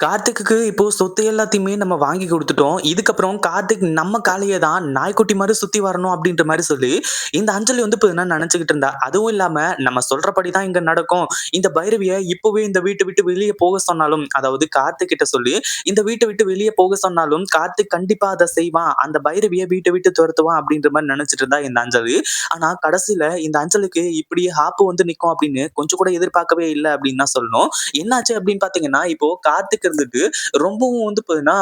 கார்த்திக்குக்கு இப்போ சொத்து எல்லாத்தையுமே நம்ம வாங்கி குடுத்துட்டோம். இதுக்கப்புறம் கார்த்திக் நம்ம காலைய தான் நாய்க்குட்டி மாரி சுத்தி வரணும் அப்டின்ற மாரி சொல்லி, இந்த அஞ்சலி வந்து இப்ப நெனச்சுக்கிட்டு இருந்தா. அதுவும் இல்லாம நம்ம சொல்றபடி தான் இங்க நடக்கும். இந்த பைரவிய இப்பவே இந்த வீட்ட விட்டு வெளிய போக சொன்னாலும், அதாவது கார்த்திக் கிட்ட சொல்லி இந்த வீட்ட விட்டு வெளிய போக சொன்னாலும், கார்த்திக் கண்டிப்பா அத செய்வான். அந்த பைரவிய வீட்ட விட்டு தொரத்துவான் அப்டின்ற மாரி நெனச்சுட்டு இருந்தா இந்த அஞ்சலி. ஆனா கடைசில இந்த அஞ்சலிக்கு இப்டி ஆப்பு வந்து நிக்கும் அப்டின்னு கொஞ்சம் கூட எதிர்பார்க்கவே இல்ல அப்டின்னு தான் சொல்லணும். என்னாச்சு அப்டின்னு பார்த்தீங்கன்னா, இப்போ கார்த்திக் இருந்துட்டு ரொம்பவும் வந்து பார்த்தீங்கன்னா,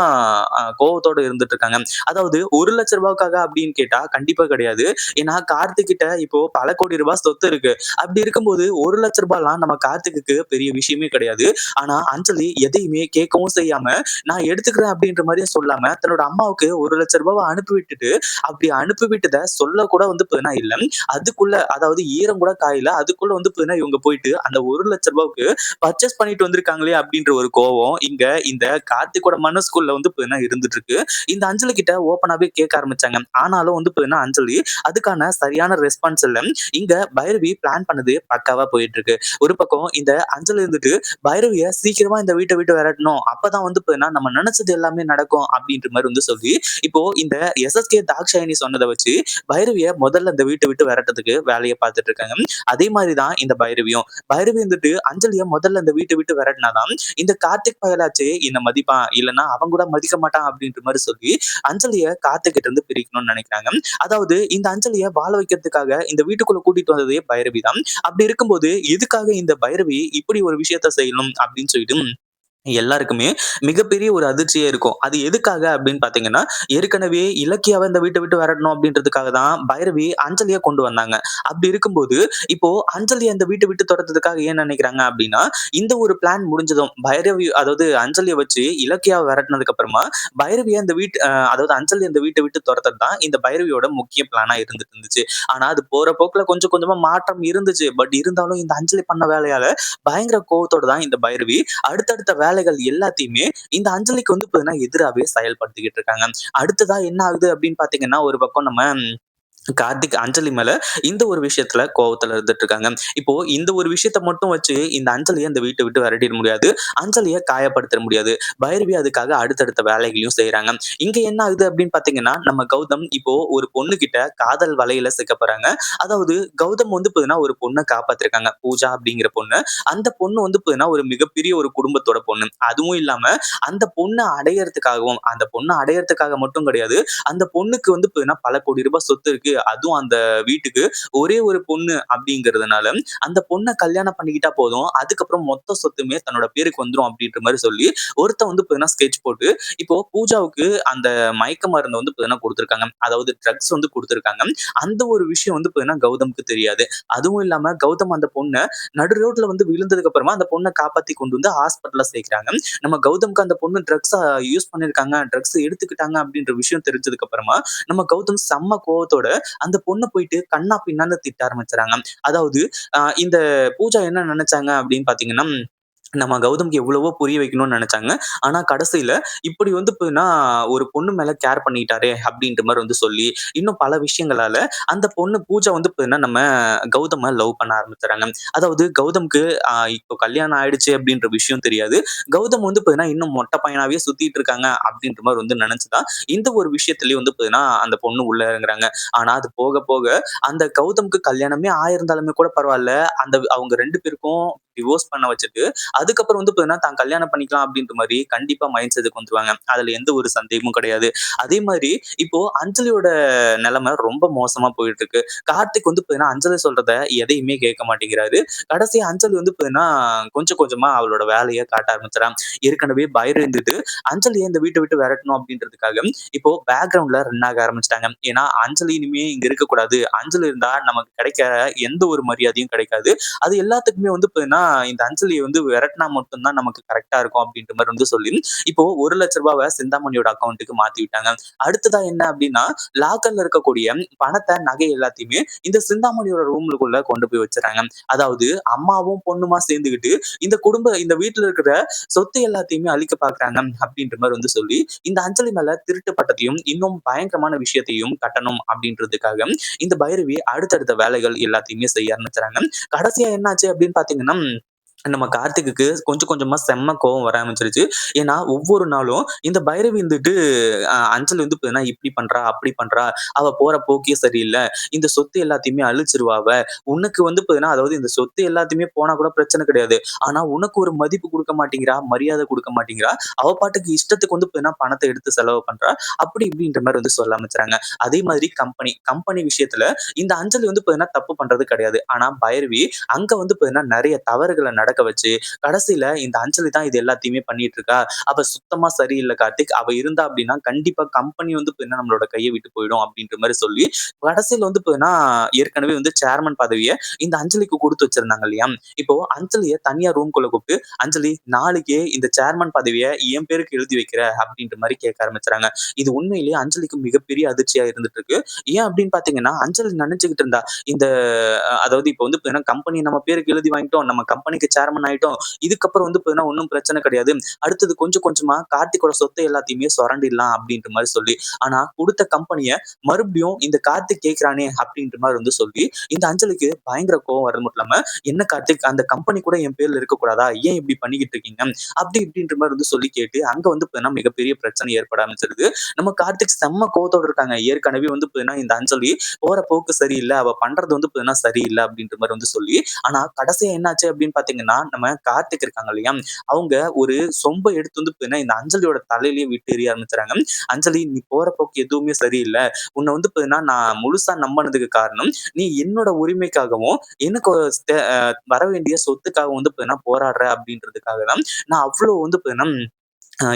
கோபத்தோட கோவத்தோட இருந்துட்டு இருக்காங்க. அதாவது ஒரு லட்ச 1,00,000க்காக அப்படின்னு கேட்டா கண்டிப்பா கிடையாது. ஏன்னா கார்த்திக் கிட்ட இப்போ பல கோடி ரூபாய் சொத்து இருக்கு. அப்படி இருக்கும்போது ஒரு லட்ச ரூபாய்லாம் நம்ம கார்த்திக்கு பெரிய விஷயமே கிடையாது. ஆனா அஞ்சலி எதையுமே கேட்கவும் செய்யாம, நான் எடுத்துக்கிறேன் அப்படின்ற மாதிரியும் சொல்லாம, தன்னோட அம்மாவுக்கு ஒரு லட்ச ரூபாவை அனுப்பி விட்டுட்டு, அப்படி அனுப்பி விட்டதை சொல்ல கூட வந்து பார்த்தீங்கன்னா இல்ல. அதுக்குள்ள அதாவது ஈரம் கூட காயல. அதுக்குள்ள வந்து பார்த்தீங்கன்னா இவங்க போயிட்டு அந்த ஒரு லட்ச ரூபாவுக்கு பர்ச்சேஸ் பண்ணிட்டு வந்திருக்காங்களே அப்படின்ற ஒரு கோவம் இங்க இந்த கார்த்திகோட மனசுக்குள்ள வந்து பார்த்தீங்கன்னா இருந்துட்டு இருக்கு. இந்த அஞ்சலி கிட்ட ஓப்பனாவே கேட்க ஆரம்பிச்சாங்க. ஆனாலும் வந்து பார்த்தீங்கன்னா அஞ்சலி அதுக்கான சரியான ரெஸ்பான்ஸ் இல்ல. இங்க பைரவி பிளான் பண்ணது பக்காவா போயிட்டு இருக்கு. ஒரு பக்கம் இந்த அஞ்சலி இருந்துட்டு பைரவிய சீக்கிரமா இந்த வீட்டை விட்டு விரட்டணும். அப்பதான் வந்து பாத்தீங்கன்னா நம்ம நினைச்சது எல்லாமே நடக்கும் அப்படின்ற மாதிரி வந்து சொல்லி, இப்போ இந்த எஸ்.எஸ்.கே தாக்ஷாயணி சொன்னதை வச்சு பைரவிய முதல்ல இந்த வீட்டை விட்டு விரட்டுறதுக்கு வேலையை பார்த்துட்டு இருக்காங்க. அதே மாதிரிதான் தான் இந்த பைரவியும். பைரவி வந்துட்டு அஞ்சலிய முதல்ல இந்த வீட்டை விட்டு விரட்டினாதான் இந்த கார்த்திக் பயல பயலாச்சு என்ன மதிப்பான். இல்லன்னா அவன் கூட மதிக்க மாட்டான் அப்படின்ற மாதிரி சொல்லி அஞ்சலியை காத்துக்கிட்டு இருந்து பிரிக்கணும்னு நினைக்கிறாங்க. அதாவது இந்த அஞ்சலியை வாழ வைக்கிறதுக்காக இந்த வீட்டுக்குள்ள கூட்டிட்டு வந்ததே பைரவி தான். அப்படி இருக்கும்போது எதுக்காக இந்த பைரவி இப்படி ஒரு விஷயத்த செய்யணும் அப்படின்னு சொல்லிட்டு எல்லாருக்குமே மிகப்பெரிய ஒரு அதிர்ச்சியா இருக்கும். அது எதுக்காக அப்படின்னு பார்த்தீங்கன்னா, ஏற்கனவே இலக்கியாவை இந்த வீட்டை விட்டு விரட்டணும் அப்படின்றதுக்காக தான் பைரவி அஞ்சலியா கொண்டு வந்தாங்க. அப்படி இருக்கும்போது, இப்போ அஞ்சலியை அந்த வீட்டை விட்டு துரத்துறதுக்காக ஏன் நினைக்கிறாங்க அப்படின்னா, இந்த ஒரு பிளான் முடிஞ்சதும் பைரவி அதாவது அஞ்சலியை வச்சு இலக்கியாவை விரட்டினதுக்கு அப்புறமா, பைரவியை அந்த வீட்டு அதாவது அஞ்சலி அந்த வீட்டை விட்டு துரத்துறது தான் இந்த பைரவியோட முக்கிய பிளானா இருந்துட்டு இருந்துச்சு. ஆனா அது போற போக்குல கொஞ்சம் கொஞ்சமா மாற்றம் இருந்துச்சு. பட் இருந்தாலும் இந்த அஞ்சலி பண்ண வேலையால பயங்கர கோவத்தோட தான் இந்த பைரவி அடுத்தடுத்த வேலை வேலைகள் எல்லாத்தையுமே இந்த அஞ்சலிக்கு வந்து பார்த்தீங்கன்னா எதிராவே செயல்படுத்திக்கிட்டு இருக்காங்க. அடுத்ததா என்ன ஆகுது அப்படின்னு பார்த்தீங்கன்னா, ஒரு பக்கம் நம்ம கார்த்திக் அஞ்சலி மேல இந்த ஒரு விஷயத்துல கோவத்துல இருந்துட்டு இருக்காங்க. இப்போ இந்த ஒரு விஷயத்த மட்டும் வச்சு இந்த அஞ்சலியை இந்த வீட்டை விட்டு விரட்டிட முடியாது. அஞ்சலியை காயப்படுத்த முடியாது. பைரவி அதுக்காக அடுத்தடுத்த வேலைகளையும் செய்யறாங்க இங்க என்ன ஆகுது அப்படின்னு பார்த்தீங்கன்னா, நம்ம கௌதம் இப்போ ஒரு பொண்ணு கிட்ட காதல் வலையில சிக்க போறாங்க. அதாவது கௌதம் வந்து பார்த்தீங்கன்னா ஒரு பொண்ணை காப்பாத்திருக்காங்க. பூஜா அப்படிங்கிற பொண்ணு அந்த பொண்ணு வந்து பார்த்தீங்கன்னா ஒரு மிகப்பெரிய ஒரு குடும்பத்தோட பொண்ணு. அதுவும் இல்லாம அந்த பொண்ணை அடையறதுக்காகவும் அந்த பொண்ணை அடையறதுக்காக மட்டும் கிடையாது. அந்த பொண்ணுக்கு வந்து பார்த்தீங்கன்னா பல கோடி ரூபாய் சொத்து இருக்கு. அதுவும் அந்த வீட்டுக்கு ஒரே ஒரு பொண்ணு அப்படிங்கிறதுனால அந்த பொண்ண கல்யாணம் பண்ணிக்கிட்டா போதும். அதுக்கப்புறம் மொத்த சொத்துமே தன்னோட பேருக்கு வந்துரும் அப்படின்ற மாதிரி சொல்லி ஒருத்தன் வந்து பார்த்தீங்கன்னா ஸ்கெட்ச் போட்டு இப்போ பூஜாவுக்கு அந்த மயக்க மருந்து வந்து பார்த்தீங்கன்னா கொடுத்துருக்காங்க அதாவது ட்ரக்ஸ் வந்து கொடுத்துருக்காங்க அந்த ஒரு விஷயம் வந்து பார்த்தீங்கன்னா கௌதமுக்கு தெரியாது. அதுவும் இல்லாம கௌதம் அந்த பொண்ண நடு ரோட்ல வந்து விழுந்ததுக்கு அப்புறமா அந்த பொண்ணை காப்பாத்தி கொண்டு வந்து ஹாஸ்பிட்டல்ல சேர்க்கிறாங்க. நம்ம கௌதம்க்கு அந்த பொண்ணு ட்ரக்ஸ் யூஸ் பண்ணியிருக்காங்க, ட்ரக்ஸ் எடுத்துக்கிட்டாங்க அப்படின்ற விஷயம் தெரிஞ்சதுக்கு அப்புறமா நம்ம கௌதம் செம்ம கோவத்தோட அந்த பொண்ணை போயிட்டு கண்ணா பின்னான்னு திட்ட ஆரம்பிச்சுறாங்க. அதாவது இந்த பூஜா என்ன நினைச்சாங்க அப்படின்னு பார்த்தீங்கன்னா, நம்ம கௌதம்க்கு எவ்வளவோ புரிய வைக்கணும்னு நினைச்சாங்க. ஆனா கடைசியில இப்படி வந்து பார்த்தீங்கன்னா, ஒரு பொண்ணு மேல கேர் பண்ணிட்டாரே அப்படின்ற மாதிரி வந்து சொல்லி, இன்னும் பல விஷயங்களால அந்த பொண்ணு பூஜா வந்து பார்த்தீங்கன்னா, நம்ம கௌதம லவ் பண்ண ஆரம்பிச்சுறாங்க. அதாவது கௌதம்க்கு இப்போ கல்யாணம் ஆயிடுச்சு அப்படின்ற விஷயம் தெரியாது. கௌதம் வந்து பார்த்தீங்கன்னா, இன்னும் மொட்டை பையனாவே சுத்திட்டு இருக்காங்க அப்படின்ற மாதிரி வந்து நினைச்சுதான் இந்த ஒரு விஷயத்திலயும் வந்து பார்த்தீங்கன்னா, அந்த பொண்ணு உள்ள இறங்குறாங்க. ஆனா அது போக போக அந்த கௌதம்க்கு கல்யாணமே ஆயிருந்தாலுமே கூட பரவாயில்ல அந்த அவங்க ரெண்டு பேருக்கும் டிவோர்ஸ் பண்ண வச்சுட்டு, அதுக்கப்புறம் வந்து பார்த்தீங்கன்னா, தான் கல்யாணம் பண்ணிக்கலாம் அப்படின்ற மாதிரி கண்டிப்பா மைண்ட் செட்டுக்கு வந்துருவாங்க. அதுல எந்த ஒரு சந்தேகமும் கிடையாது. அதே மாதிரி இப்போ அஞ்சலியோட நிலைமை ரொம்ப மோசமா போயிட்டு இருக்கு. கார்த்திக் வந்து பார்த்தீங்கன்னா, அஞ்சலி சொல்றத எதையுமே கேட்க மாட்டேங்கிறாரு. கடைசி அஞ்சலி வந்து பார்த்தீங்கன்னா, கொஞ்சம் கொஞ்சமா அவளோட வேலையை காட்ட ஆரம்பிச்சிடறான் ஏற்கனவே பைரவி இருந்தது அஞ்சலியை இந்த வீட்டை விட்டு விரட்டணும் அப்படின்றதுக்காக இப்போ பேக்ரவுண்ட்ல ரன் ஆக ஆரம்பிச்சிட்டாங்க ஏன்னா அஞ்சலி இனிமே இங்க இருக்கக்கூடாது. அஞ்சலி இருந்தா நமக்கு கிடைக்க எந்த ஒரு மரியாதையும் கிடைக்காது. அது எல்லாத்துக்குமே வந்து பார்த்தீங்கன்னா, இந்த அஞ்சலியை வந்து விரட்டினா மட்டும்தான் நமக்கு கரெக்டா இருக்கும் அப்படின்ற மாதிரி வந்து சொல்லி, இப்போ ரூ. 1,00,000 சிந்தாமணியோட அக்கௌண்ட்டுக்கு மாத்தி விட்டாங்க. அடுத்ததா என்ன அப்படின்னா, லாக்கர்ல இருக்கக்கூடிய பணத்தை நகை எல்லாத்தையுமே இந்த சிந்தாமணியோட ரூம்லுக்குள்ள கொண்டு போய் வச்சுறாங்க. அதாவது அம்மாவும், பொண்ணுமா சேர்ந்துக்கிட்டு இந்த குடும்ப இந்த வீட்டுல இருக்கிற சொத்து எல்லாத்தையுமே அழிக்க பாக்குறாங்க அப்படின்ற மாதிரி வந்து சொல்லி, இந்த அஞ்சலி மேல திருட்டு பட்டத்தையும், இன்னும் பயங்கரமான விஷயத்தையும் கட்டணும் அப்படின்றதுக்காக இந்த பைரவி அடுத்தடுத்த வேலைகள் எல்லாத்தையுமே செய்ய ஆரம்பிச்சாங்க கடைசியா என்னாச்சு அப்படின்னு பார்த்தீங்கன்னா நம்ம கார்த்திக்கு கொஞ்சம் கொஞ்சமா செம்ம கோவம் வர ஆரம்பிச்சிருச்சு ஏன்னா, ஒவ்வொரு நாளும் இந்த பைரவி வந்துட்டு அஞ்சல் வந்து பார்த்தீங்கன்னா, இப்படி பண்றா, அப்படி பண்றா. அவ போற போக்கே சரியில்லை இந்த சொத்து எல்லாத்தையுமே அழிச்சிருவா அவ. உனக்கு வந்து பார்த்தீங்கன்னா, அதாவது இந்த சொத்து எல்லாத்தையுமே போனா கூட பிரச்சனை கிடையாது. ஆனா, உனக்கு ஒரு மதிப்பு கொடுக்க மாட்டேங்கிறா, மரியாதை கொடுக்க மாட்டேங்கிறா. அவ பாட்டுக்கு இஷ்டத்துக்கு வந்து பார்த்தீங்கன்னா, பணத்தை எடுத்து செலவு பண்றா. அப்படி இப்படின்ற மாதிரி வந்து சொல்ல ஆரம்பிச்சாங்க அதே மாதிரி கம்பெனி. கம்பெனி விஷயத்துல இந்த அஞ்சல் வந்து பார்த்தீங்கன்னா, தப்பு பண்றது கிடையாது. ஆனா, பைரவி அங்க வந்து பார்த்தீங்கன்னா, தவறுகளை நட நடக்க வச்சு, கடைசியில இந்த அஞ்சலி தான் இது எல்லாத்தையுமே பண்ணிட்டு இருக்கா. அவ சுத்தமா சரியில்லை கார்த்திக். அவ இருந்தா அப்படின்னா, கண்டிப்பா கம்பெனி வந்து பார்த்தீங்கன்னா, நம்மளோட கையை விட்டு போயிடும் அப்படின்ற மாதிரி சொல்லி, கடைசியில வந்து பார்த்தீங்கன்னா, ஏற்கனவே வந்து சேர்மன் பதவியை இந்த அஞ்சலிக்கு கொடுத்து வச்சிருந்தாங்க இல்லையா? இப்போ அஞ்சலிய தனியா ரூம்குள்ள கூப்பிட்டு "அஞ்சலி நாளைக்கே இந்த சேர்மன் பதவியை என் பேருக்கு எழுதி வைக்கிற" அப்படின்ற மாதிரி கேட்க ஆரம்பிச்சாங்க இது உண்மையிலேயே அஞ்சலிக்கு மிகப்பெரிய அதிர்ச்சியா இருந்துட்டு இருக்கு. ஏன் அப்படின்னு பாத்தீங்கன்னா அஞ்சலி நினைச்சுக்கிட்டு இருந்தா, இந்த அதாவது இப்போ வந்து கம்பெனி நம்ம பேருக்கு எழுதி வாங்கிட்டோம். நம்ம கம்பெனிக்கு சேர்மன் ஆயிட்டோம். இதுக்கப்புறம் வந்து பார்த்தீங்கன்னா, ஒண்ணும் பிரச்சனை கிடையாது. அடுத்தது கொஞ்சம் கொஞ்சமா கார்த்திகோட சொத்தை எல்லாத்தையுமே சொரண்டிடலாம் அப்படின்ற மாதிரி சொல்லி, ஆனா குடுத்த கம்பெனிய மறுபடியும் இந்த கார்த்திக் கேட்கிறானே அப்படின்ற மாதிரி வந்து சொல்லி, இந்த அஞ்சலிக்கு பயங்கர கோவம் வரது மட்டும் இல்லாம, "என்ன கார்த்திக் அந்த கம்பெனி கூட என் பேர்ல இருக்கக்கூடாதா? ஏன் இப்படி பண்ணிக்கிட்டு இருக்கீங்க?" அப்படி இப்படின்ற மாதிரி வந்து சொல்லி கேட்டு, அங்க வந்து பார்த்தீங்கன்னா, மிகப்பெரிய பிரச்சனை ஏற்பட ஆரம்பிச்சிருக்கு நம்ம கார்த்திக் செம்ம கோவத்தோட இருக்காங்க. ஏற்கனவே வந்து பார்த்தீங்கன்னா, இந்த அஞ்சலி போற போக்கு சரியில்லை அவ பண்றது வந்து பார்த்தீங்கன்னா, சரியில்லை அப்படின்ற மாதிரி வந்து சொல்லி, ஆனா கடைசியா என்னாச்சு அப்படின்னு பாத்தீங்கன்னா பார்த்தீங்கன்னா, நம்ம கார்த்திக் இருக்காங்க இல்லையா? அவங்க ஒரு சொம்பை எடுத்து வந்து பார்த்தீங்கன்னா, இந்த அஞ்சலியோட தலையிலேயே விட்டு எரிய ஆரம்பிச்சுறாங்க. "அஞ்சலி நீ போற போக்கு எதுவுமே சரியில்லை உன்னை வந்து பார்த்தீங்கன்னா, நான் முழுசா நம்பினதுக்கு காரணம், நீ என்னோட உரிமைக்காகவும், எனக்கு வர வேண்டிய சொத்துக்காகவும் வந்து பார்த்தீங்கன்னா, போராடுற அப்படின்றதுக்காக தான், நான் அவ்வளோ வந்து பார்த்தீங்கன்னா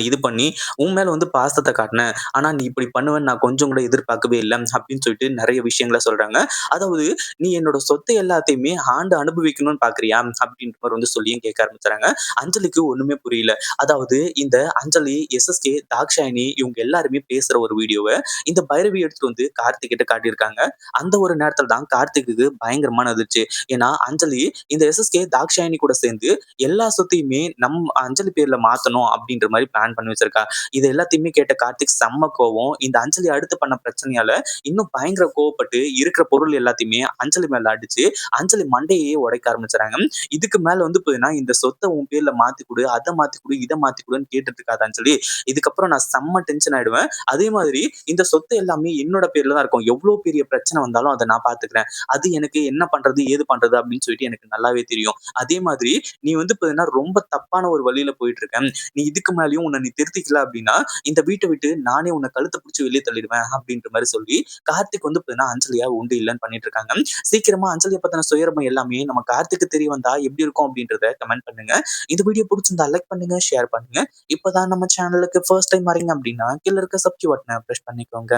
இது பண்ணி, உன் மேல வந்து பாசத்த காட்டினேன் ஆனா நீ இப்படி பண்ணுவேன்னு நான் கொஞ்சம் கூட எதிர்பார்க்கவே இல்ல." அப்படின்னு சொல்லிட்டு நெறைய விஷயங்கள சொல்றாங்க. அதாவது, "நீ என்னோட சொத்து எல்லாத்தையுமே ஆண்டு அனுபவிக்கணும்னு பார்க்கிறியா?" அப்படின்ற மாரி வந்து சொல்லியும் கேட்க ஆரம்பிச்சுறாங்க. அஞ்சலிக்கு ஒண்ணுமே புரியல. அதாவது இந்த அஞ்சலி, எஸ்எஸ்கே, தாக்ஷாயணி இவங்க எல்லாருமே பேசுற ஒரு வீடியோவ இந்த பைரவி எடுத்துட்டு வந்து கார்த்திக் கிட்ட காட்டியிருக்காங்க. அந்த ஒரு நேரத்துல தான் கார்த்திக்குக்கு பயங்கரமான அதிர்ச்சி. ஏன்னா, அஞ்சலி இந்த எஸ்எஸ்கே, தாக்ஷாயணி கூட சேர்ந்து எல்லா சொத்தையுமே நம் அஞ்சலி பேர்ல மாத்தணும் அப்படின்ற மாரி பிளான் பண்ணி வச்சிருக்கா. இது எல்லாத்தையுமே கேட்ட கார்த்திக் செம்ம கோவம். இந்த அஞ்சலி அடுத்து பண்ண பிரச்சனையால இன்னும் பயங்கர கோவப்பட்டு இருக்கிற பொருள் எல்லாத்தையுமே அஞ்சலி மேல அடிச்சு, அஞ்சலி மண்டையே உடைக்க ஆரம்பிச்சுறாங்க. இதுக்கு மேல வந்து போதுன்னா இந்த சொத்தை உன் பேர்ல மாத்தி கொடு அதை மாத்தி கொடு இதை மாத்தி கொடுன்னு கேட்டுட்டு இருக்காத அஞ்சலி. இதுக்கப்புறம் நான் செம்ம டென்ஷன் ஆயிடுவேன். அதே மாதிரி இந்த சொத்து எல்லாமே என்னோட பேர்ல தான் இருக்கும். எவ்வளவு பெரிய பிரச்சனை வந்தாலும் அதை நான் பாத்துக்கிறேன் அது எனக்கு என்ன பண்றது, ஏது பண்றது அப்படின்னு சொல்லிட்டு எனக்கு நல்லாவே தெரியும். அதே மாதிரி நீ வந்து பார்த்தீங்கன்னா, ரொம்ப தப்பான ஒரு வழியில போயிட்டு இருக்க. நீ இதுக்கு மேலயும் உன்னை நீ திருத்திக்கல அப்படின்னா, இந்த வீட்டை விட்டு நானே உன்ன கழுத்த பிடிச்சி வெளிய தள்ளிடுவேன் அப்படின்ற மாதிரி சொல்லி, கார்த்திக் வந்து பார்த்தீங்கன்னா, அஞ்சலியா உண்டு இல்லன்னு பண்ணிட்டு இருக்காங்க. சீக்கிரமா அஞ்சலிய பத்தின சுயரமம் எல்லாமே நம்ம கார்த்திக்கு தெரிய வந்தா எப்படி இருக்கும் அப்படின்றத கமெண்ட் பண்ணுங்க. இந்த வீடியோ பிடிச்சிருந்தா லைக் பண்ணுங்க, ஷேர் பண்ணுங்க. இப்பதான் நம்ம சேனலுக்கு ஃபர்ஸ்ட் டைம் வரீங்க அப்படின்னா, கீழ இருக்க சப்ஸ்கிரைப் பட்டனை ப்ரெஸ் பண்ணிக்கோங்க.